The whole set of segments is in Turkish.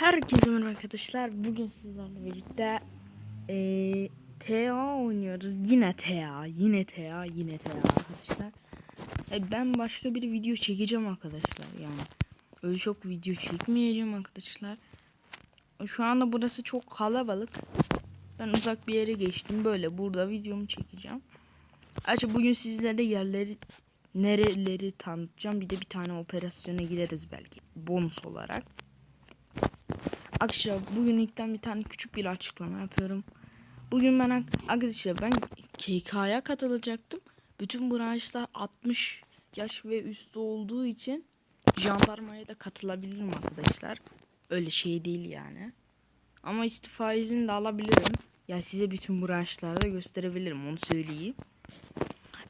Herkese merhaba arkadaşlar. Bugün sizlerle birlikte eee TA oynuyoruz. Yine TA, yine TA, yine TA arkadaşlar. E, ben başka bir video çekeceğim arkadaşlar. Yani öyle çok video çekmeyeceğim arkadaşlar. E, Şu anda burası çok kalabalık. Ben uzak bir yere geçtim. Böyle burada videomu çekeceğim. Ayrıca bugün sizlere yerleri nereleri tanıtacağım. Bir de bir tane operasyona gireriz belki bonus olarak. Arkadaşlar bugün ilkten bir tane küçük bir açıklama yapıyorum. Bugün ben arkadaşlar ben KK'ya katılacaktım. Bütün branşlar 60 yaş ve üstü olduğu için jandarmaya da katılabilirim arkadaşlar. Öyle şey değil yani. Ama istifa izni de alabilirim. Ya size bütün branşlarda gösterebilirim onu söyleyeyim.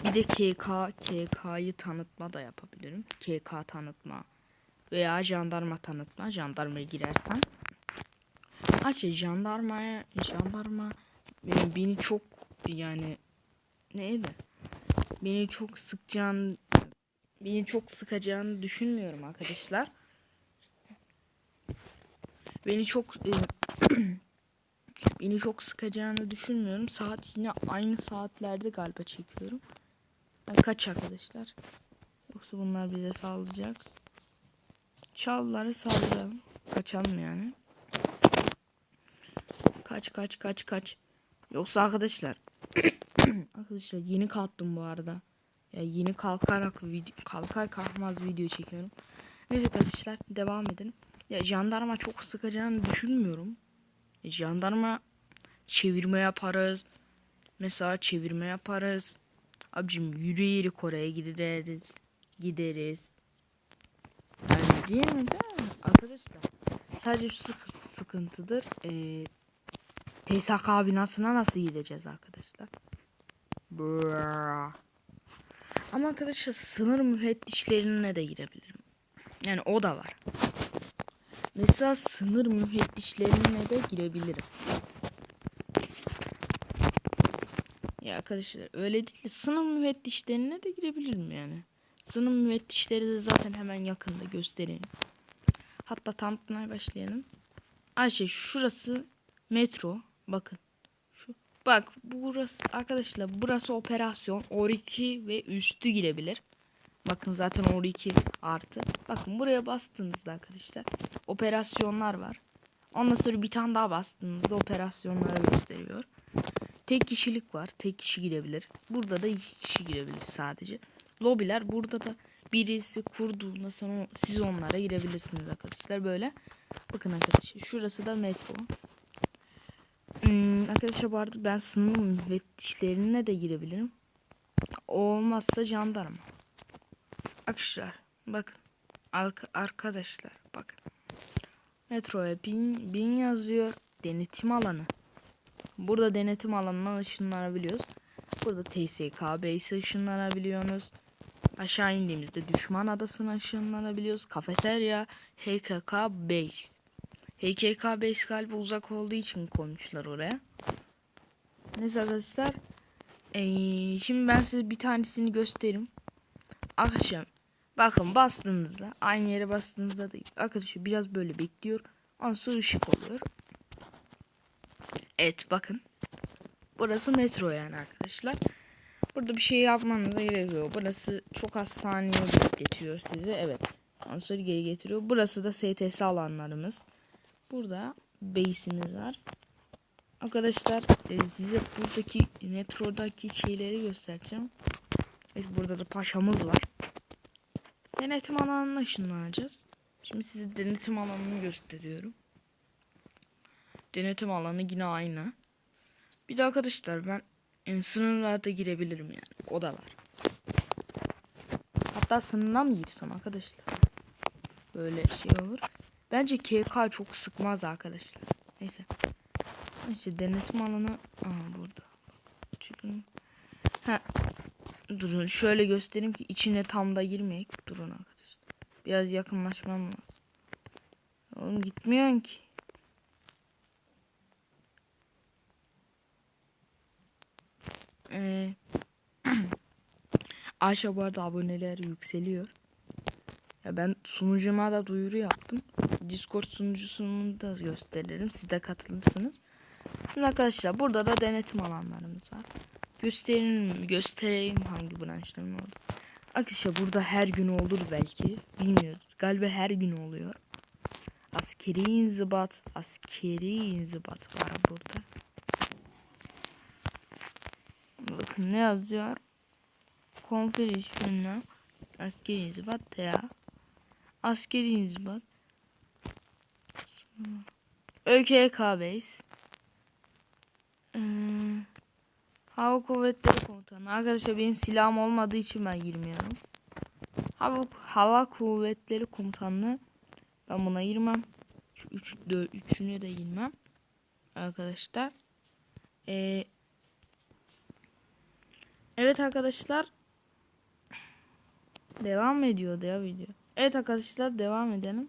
Bir de KK, KK'yı tanıtma da yapabilirim. KK tanıtma veya jandarma tanıtma. Jandarmaya girersen. Açı jandarmaya jandarma beni, çok yani neydi? Beni çok sıkacağını beni çok sıkacağını düşünmüyorum arkadaşlar. Beni çok e, beni çok sıkacağını düşünmüyorum. Saat yine aynı saatlerde galiba çekiyorum. Kaç arkadaşlar? Yoksa bunlar bize sağlayacak. Çalları saldıralım. Kaçalım yani. Kaç kaç kaç kaç. Yoksa arkadaşlar. arkadaşlar yeni kalktım bu arada. Ya yeni kalkarak video, kalkar kalkmaz video çekiyorum. Neyse arkadaşlar devam edelim. Ya jandarma çok sıkacağını düşünmüyorum. Ya, jandarma çevirme yaparız. Mesela çevirme yaparız. Abicim yürüyerek Kore'ye gideriz. Gideriz. Yani değil mi? Mi? Arkadaşlar sadece şu sık sıkıntıdır. Ee, TSK binasına nasıl gideceğiz arkadaşlar? Brrr. Ama arkadaşlar sınır müfettişlerine de girebilirim. Yani o da var. Mesela sınır müfettişlerine de girebilirim. Ya arkadaşlar öyle değil. de Sınır müfettişlerine de girebilirim yani. Sınır müfettişleri de zaten hemen yakında göstereyim. Hatta tanıtmaya başlayalım. Ayşe şurası metro. Bakın. Şu. Bak burası arkadaşlar burası operasyon. OR2 ve üstü girebilir. Bakın zaten OR2 artı. Bakın buraya bastığınızda arkadaşlar operasyonlar var. Ondan sonra bir tane daha bastığınızda operasyonları gösteriyor. Tek kişilik var. Tek kişi girebilir. Burada da iki kişi girebilir sadece. Lobiler burada da birisi kurduğunda sonra siz onlara girebilirsiniz arkadaşlar böyle. Bakın arkadaşlar şurası da metro. Hmm, arkadaşlar bu arada ben sınır müfettişlerine de girebilirim. Olmazsa jandarma. Arkadaşlar bakın. Arka- arkadaşlar bakın. Metroya bin, bin yazıyor. Denetim alanı. Burada denetim alanından ışınlanabiliyoruz. Burada TSK base ışınlanabiliyorsunuz. Aşağı indiğimizde düşman adasına ışınlanabiliyoruz. Kafeterya HKK base. HKK base galiba uzak olduğu için koymuşlar oraya. Neyse arkadaşlar. Ee, şimdi ben size bir tanesini göstereyim. Arkadaşlar bakın bastığınızda aynı yere bastığınızda da arkadaşlar biraz böyle bekliyor. Ondan sonra ışık oluyor. Evet bakın. Burası metro yani arkadaşlar. Burada bir şey yapmanıza gerek yok. Burası çok az saniye bekletiyor sizi. Evet. Ondan sonra geri getiriyor. Burası da STS alanlarımız. Burada base'imiz var. Arkadaşlar e, size buradaki metrodaki şeyleri göstereceğim. Evet, burada da paşamız var. Denetim alanına ışınlanacağız. Şimdi size denetim alanını gösteriyorum. Denetim alanı yine aynı. Bir de arkadaşlar ben e, sınırlarda girebilirim yani. O da var. Hatta sınırdan mı girsem arkadaşlar? Böyle şey olur. Bence KK çok sıkmaz arkadaşlar. Neyse. Neyse denetim alanı Aha burada. Çıkın. Ha. Durun şöyle göstereyim ki içine tam da girmeyek. Durun arkadaşlar. Biraz yakınlaşmam lazım. Oğlum gitmiyorsun ki. Ee, Ayşe bu arada aboneler yükseliyor. Ben sunucuma da duyuru yaptım. Discord sunucusunu da gösteririm. Siz de katılırsınız. Şimdi arkadaşlar burada da denetim alanlarımız var. Gösterin, göstereyim hangi branşların oldu. Arkadaşlar burada her gün olur belki. Bilmiyoruz. Galiba her gün oluyor. Askeri inzibat, askeri inzibat var burada. Bakın ne yazıyor? İşbirliği, askeri inzibat ya. Askeri inzibat. ÖKK base. Ee, Hava Kuvvetleri Komutanı. Arkadaşlar benim silahım olmadığı için ben girmiyorum. Hava, Hava Kuvvetleri Komutanlığı. Ben buna girmem. Şu üç, dört, üçüne de girmem. Arkadaşlar. Ee, evet arkadaşlar. Devam ediyordu ya video. Evet arkadaşlar devam edelim.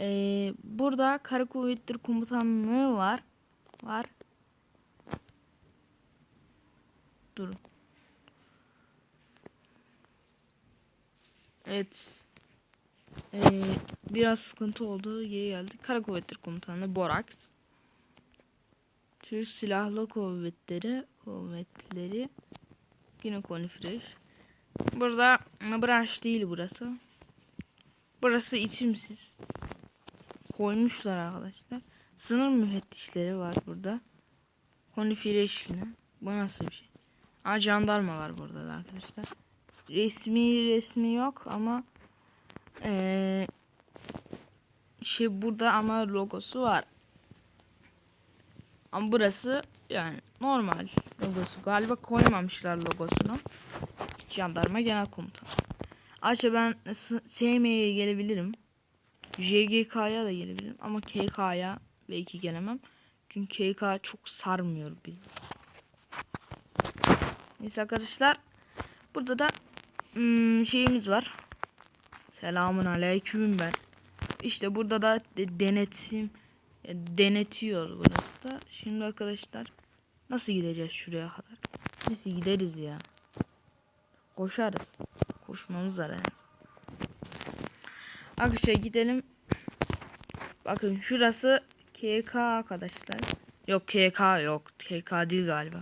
Ee, burada Kara Kuvvetleri Komutanlığı var. Var. Durun. Evet. Ee, biraz sıkıntı oldu. Geri geldik. Kara Kuvvetleri Komutanlığı Boraks. Türk Silahlı Kuvvetleri Kuvvetleri yine konifreş. Burada branş değil burası. Burası isimsiz. Koymuşlar arkadaşlar. Sınır müfettişleri var burada. Konifreş yine. Bu nasıl bir şey? Aa jandarma var burada da arkadaşlar. Resmi resmi yok ama ee, şey burada ama logosu var. Ama burası yani normal logosu. Galiba koymamışlar logosunu. Jandarma Genel Komutanı. Ayrıca ben SM'ye gelebilirim. JGK'ya da gelebilirim. Ama KK'ya belki gelemem. Çünkü KK çok sarmıyor bizi. Neyse arkadaşlar. Burada da hmm, şeyimiz var. Selamun aleyküm ben. İşte burada da de, denetim denetiyor burası da. Şimdi arkadaşlar nasıl gideceğiz şuraya kadar? Nasıl gideriz ya? Koşarız. Koşmamız var en Arkadaşlar gidelim. Bakın şurası KK arkadaşlar. Yok KK yok. KK değil galiba.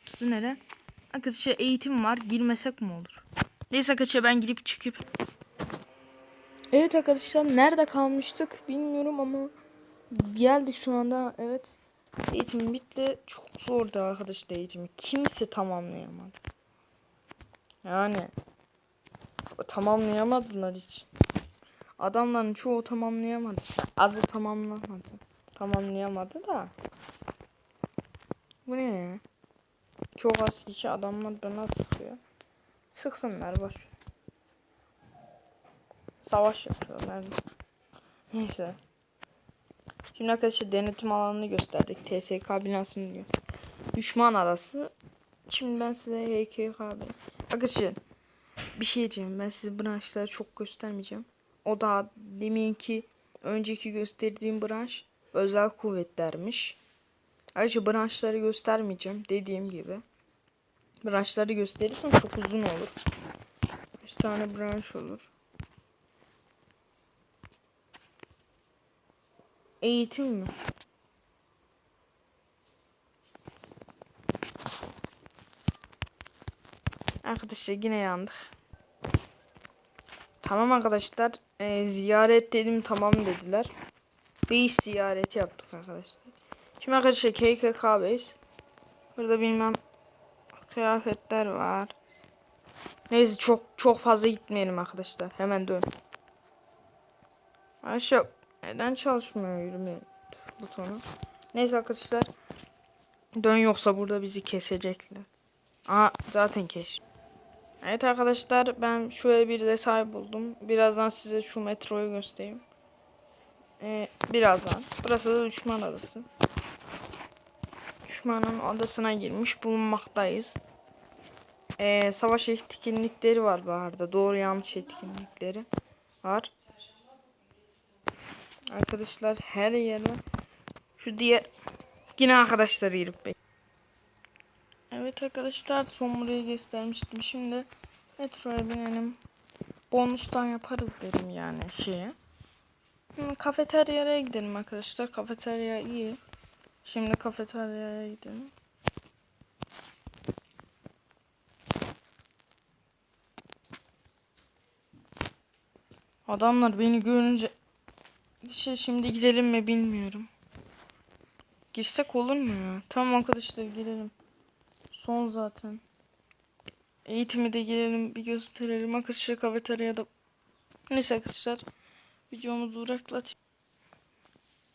Burası nere? Arkadaşlar eğitim var. Girmesek mi olur? Neyse arkadaşlar ben gidip çıkıp. Evet arkadaşlar nerede kalmıştık bilmiyorum ama geldik şu anda. Evet. Eğitim bitti. Çok zordu arkadaşlar eğitimi. Kimse tamamlayamadı. Yani tamamlayamadılar hiç. Adamların çoğu tamamlayamadı. Azı tamamlamadı. Tamamlayamadı da. Bu ne? Çok az kişi adamlar bana sıkıyor. Sıksınlar boş. Savaş yapıyorlar. Neyse. Şimdi arkadaşlar denetim alanını gösterdik. TSK binasını gösterdik. Düşman arası. Şimdi ben size HKK Arkadaşlar bir şey diyeceğim. Ben size branşları çok göstermeyeceğim. O da deminki önceki gösterdiğim branş özel kuvvetlermiş. Ayrıca branşları göstermeyeceğim dediğim gibi. Branşları gösterirsem çok uzun olur. 5 tane branş olur. Eğitim mi? Arkadaşlar yine yandık. Tamam arkadaşlar. E, ziyaret dedim tamam dediler. Base ziyareti yaptık arkadaşlar. Şimdi arkadaşlar KKK base. Burada bilmem kıyafetler var. Neyse çok çok fazla gitmeyelim arkadaşlar. Hemen dön. Aşağı neden çalışmıyor yürüme butonu? Neyse arkadaşlar. Dön yoksa burada bizi kesecekler. Aa zaten kes. Evet arkadaşlar ben şöyle bir detay buldum. Birazdan size şu metroyu göstereyim. Ee, birazdan. Burası da düşman adası. Düşmanın adasına girmiş bulunmaktayız. Ee, savaş etkinlikleri var bu arada. Doğru yanlış etkinlikleri var. Arkadaşlar her yere şu diğer yine arkadaşlar girip bek. Arkadaşlar son burayı göstermiştim. Şimdi Metroya binelim. Bonustan yaparız dedim yani şeye. Hı, kafeteryaya gidelim arkadaşlar. Kafeterya iyi. Şimdi kafeteryaya gidelim. Adamlar beni görünce şey şimdi gidelim mi bilmiyorum. Girsek olur mu ya? Tamam arkadaşlar girelim. Son zaten. Eğitimi de girelim bir gösterelim. Arkadaşlar kafeteryada. Neyse arkadaşlar. Videomu duraklat.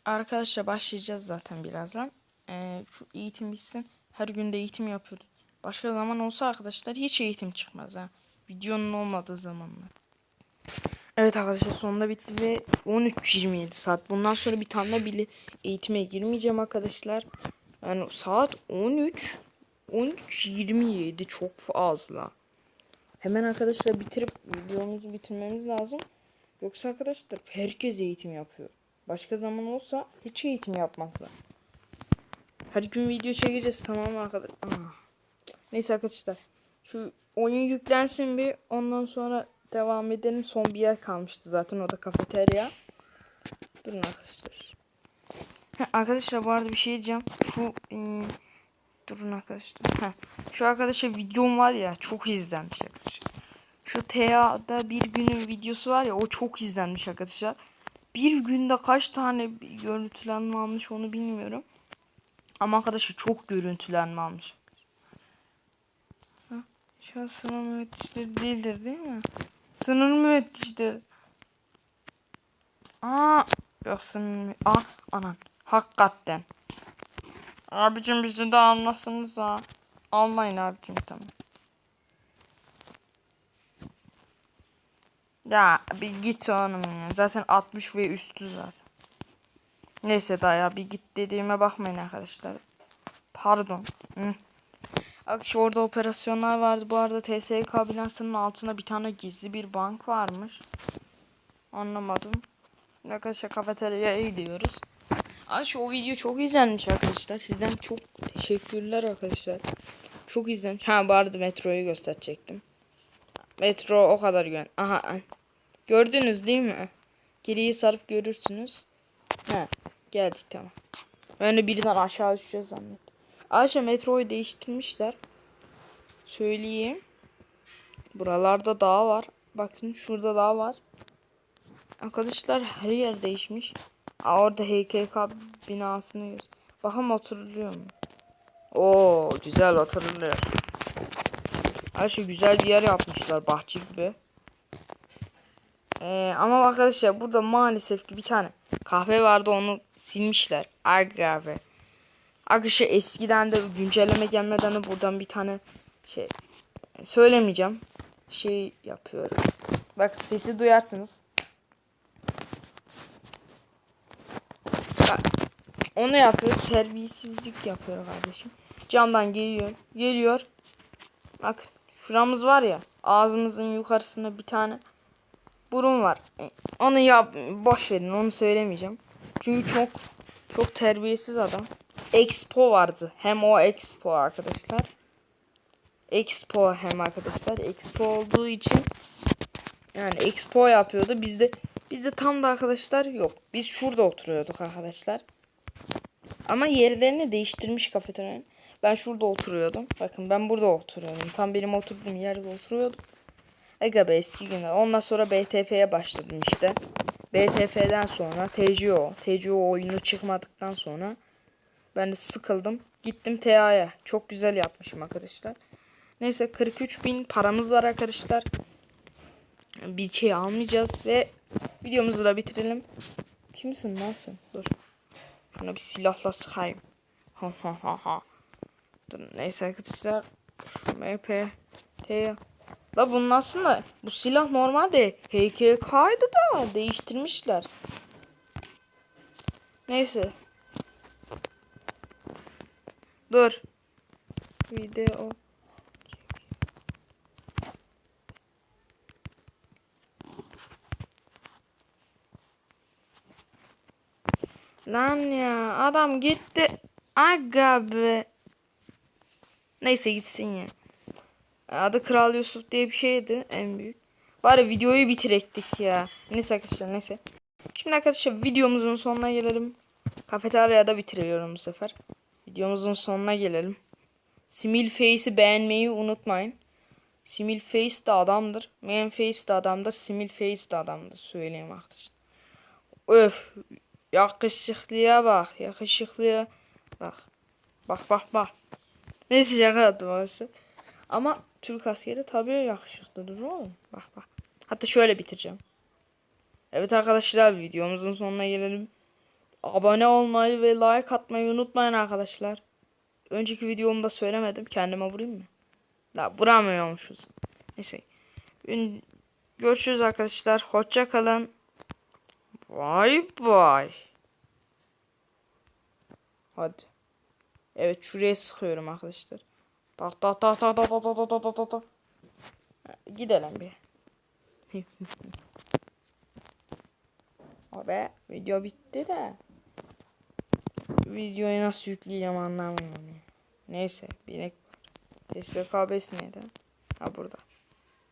Arkadaşlar başlayacağız zaten birazdan. Ee, şu eğitim bitsin. Her gün de eğitim yapıyoruz. Başka zaman olsa arkadaşlar hiç eğitim çıkmaz ha. Videonun olmadığı zamanlar. Evet arkadaşlar sonunda bitti ve 13.27 saat. Bundan sonra bir tane bile eğitime girmeyeceğim arkadaşlar. Yani saat 13 13.27 çok fazla. Hemen arkadaşlar bitirip videomuzu bitirmemiz lazım. Yoksa arkadaşlar herkes eğitim yapıyor. Başka zaman olsa hiç eğitim yapmazlar. Her gün video çekeceğiz tamam mı arkadaşlar? Neyse arkadaşlar. Şu oyun yüklensin bir ondan sonra devam edelim. Son bir yer kalmıştı zaten o da kafeterya. Durun arkadaşlar. Ha, arkadaşlar bu arada bir şey diyeceğim. Şu e, durun arkadaşlar. Şu arkadaşlar videom var ya çok izlenmiş arkadaşlar. Şu TA'da bir günün videosu var ya o çok izlenmiş arkadaşlar. Bir günde kaç tane görüntülenme almış onu bilmiyorum. Ama arkadaşlar çok görüntülenme almış. Şu an sınır müfettişleri değildir değil mi? Sınır müfettişleri. Aa, yok sınır mü- Aa, anan. Hakikaten. Abicim bizi de almasınız ha. Almayın abicim tamam. Ya bir git oğlum ya. Zaten 60 ve üstü zaten. Neyse daha ya bir git dediğime bakmayın arkadaşlar. Pardon. Hı. Orada operasyonlar vardı. Bu arada TSK binasının altında bir tane gizli bir bank varmış. Anlamadım. Arkadaşlar kafeteryaya gidiyoruz. Aş o video çok izlenmiş arkadaşlar. Sizden çok teşekkürler arkadaşlar. Çok izlenmiş. Ha arada metroyu gösterecektim. Metro o kadar güven. Aha. Gördünüz değil mi? Geriyi sarıp görürsünüz. He. Geldik tamam. De birden aşağı düşeceğiz zannettim. Aşağı metroyu değiştirmişler. Söyleyeyim. Buralarda dağ var. Bakın şurada dağ var. Arkadaşlar her yer değişmiş. Aa, orada HKK binasını göz. Bakalım oturuluyor mu? Oo güzel oturuluyor. Her şey güzel bir yer yapmışlar bahçe gibi. Ee, ama arkadaşlar burada maalesef ki bir tane kahve vardı onu silmişler. Aga be. Arkadaşlar eskiden de güncelleme gelmeden de buradan bir tane şey söylemeyeceğim. Şey yapıyorum. Bak sesi duyarsınız. Onu yapıyor. Terbiyesizlik yapıyor kardeşim. Camdan geliyor. Geliyor. Bak şuramız var ya. Ağzımızın yukarısında bir tane burun var. E, Onu yap boş verin onu söylemeyeceğim. Çünkü çok çok terbiyesiz adam. Expo vardı. Hem o Expo arkadaşlar. Expo hem arkadaşlar. Expo olduğu için yani Expo yapıyordu. Bizde bizde tam da arkadaşlar yok. Biz şurada oturuyorduk arkadaşlar. Ama yerlerini değiştirmiş kafeteryanın. Ben şurada oturuyordum. Bakın ben burada oturuyordum. Tam benim oturduğum yerde oturuyordum. Aga be eski günler. Ondan sonra BTF'ye başladım işte. BTF'den sonra TCO. TCO oyunu çıkmadıktan sonra ben de sıkıldım. Gittim TA'ya. Çok güzel yapmışım arkadaşlar. Neyse 43 bin paramız var arkadaşlar. Bir şey almayacağız ve videomuzu da bitirelim. Kimsin lan sen? Dur. Şuna bir silahla sıkayım. Ha ha ha ha. Dur, neyse arkadaşlar. Şu MP. T. La bunun aslında bu silah normalde HKK'ydı da değiştirmişler. Neyse. Dur. Video. Lan ya adam gitti. Aga be. Neyse gitsin ya. Adı Kral Yusuf diye bir şeydi en büyük. Bari videoyu bitirektik ya. Neyse arkadaşlar neyse. Şimdi arkadaşlar videomuzun sonuna gelelim. Kafeteryada bitiriyorum bu sefer. Videomuzun sonuna gelelim. Simil Face'i beğenmeyi unutmayın. Simil Face de adamdır. Man Face de adamdır. Simil Face de adamdır. Söyleyeyim arkadaşlar. Öf. Yakışıklıya bak. Yakışıklıya bak. Bak bak bak. Neyse şaka yaptım arkadaşlar. Ama Türk askeri tabii yakışıklıdır oğlum. Bak bak. Hatta şöyle bitireceğim. Evet arkadaşlar videomuzun sonuna gelelim. Abone olmayı ve like atmayı unutmayın arkadaşlar. Önceki videomda söylemedim. Kendime vurayım mı? La vuramıyormuşuz. Neyse. Görüşürüz arkadaşlar. Hoşça kalın. Bye bye. Hadi. Evet şuraya sıkıyorum arkadaşlar. Tak tak tak tak tak tak tak tak tak tak. Gidelim bir. Abi video bitti de. Videoyu nasıl yükleyeceğim anlamıyorum. Neyse binek var. SRK neydi? Ha burada.